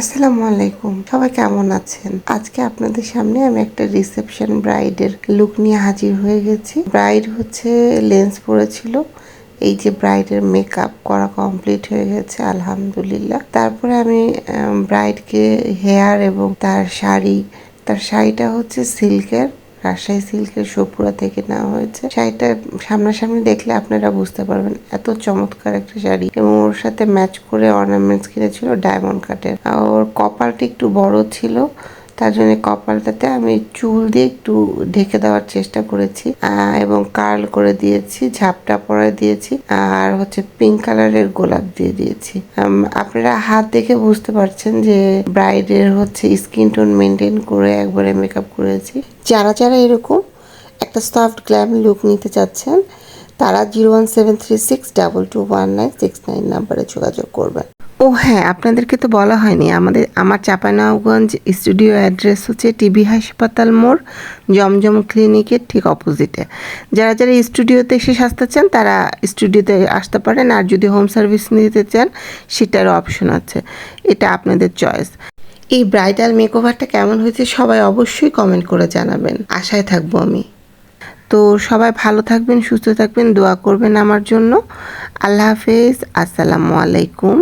আসসালামু আলাইকুম। সবাই কেমন আছেন? আজকে আপনাদের সামনে আমি একটা রিসেপশন ব্রাইডের লুক নিয়ে হাজির হয়ে গেছি। ব্রাইড হচ্ছে লেন্স পরেছিল। এই যে ব্রাইডের মেকআপ করা কমপ্লিট হয়ে গেছে, আলহামদুলিল্লাহ। তারপরে আমি ব্রাইডকে হেয়ার এবং তার শাড়ি, তার শাড়িটা হচ্ছে সিল্কের। রাজশাহী সিল্কের সোপুরা থেকে নেওয়া হয়েছে। শাড়িটা সামনাসামনি দেখলে আপনারা বুঝতে পারবেন, এত চমৎকার একটা শাড়ি। এবং ওর সাথে ম্যাচ করে অর্নামেন্টস কিনেছিল ডায়মন্ড কাটের আর ওর কপালটি একটু বড় ছিল। তার জন্য কপালটাতে আমি চুল দিয়ে একটু ঢেকে দেওয়ার চেষ্টা করেছি এবং কার্ল করে দিয়েছি, ঝাপটা পরে দিয়েছি, আর হচ্ছে পিঙ্ক কালারের গোলাপ দিয়ে দিয়েছি। আপনারা হাত দেখে বুঝতে পারছেন যে ব্রাইডের হচ্ছে স্কিন টোন মেনটেন করে একবারে মেকআপ করেছি। যারা যারা এরকম একটা সফট গ্ল্যাম লুক নিতে চাচ্ছেন, তারা zero one seven three six double two one nine six nine নাম্বারে যোগাযোগ করবেন। ও হ্যাঁ আপনাদেরকে তো বলা হয়নি। আমাদের, আমার চাপানাওগঞ্জ স্টুডিও অ্যাড্রেস হচ্ছে টিবি হাসপাতাল মোড়, জমজম ক্লিনিকের ঠিক অপোজিটে। যারা যারা স্টুডিওতে এসে সাজতে চান, তারা স্টুডিওতে আসতে পারেন। আর যদি হোম সার্ভিস নিতে চান, সেটারও অপশন আছে। এটা আপনাদের চয়েস। এই ব্রাইডাল মেকওভারটা কেমন হয়েছে, সবাই অবশ্যই কমেন্ট করে জানাবেন। আশায় থাকব আমি। তো সবাই ভালো থাকবেন, সুস্থ থাকবেন, দোয়া করবেন আমার জন্য। আল্লাহ হাফেজ। আসসালামু আলাইকুম।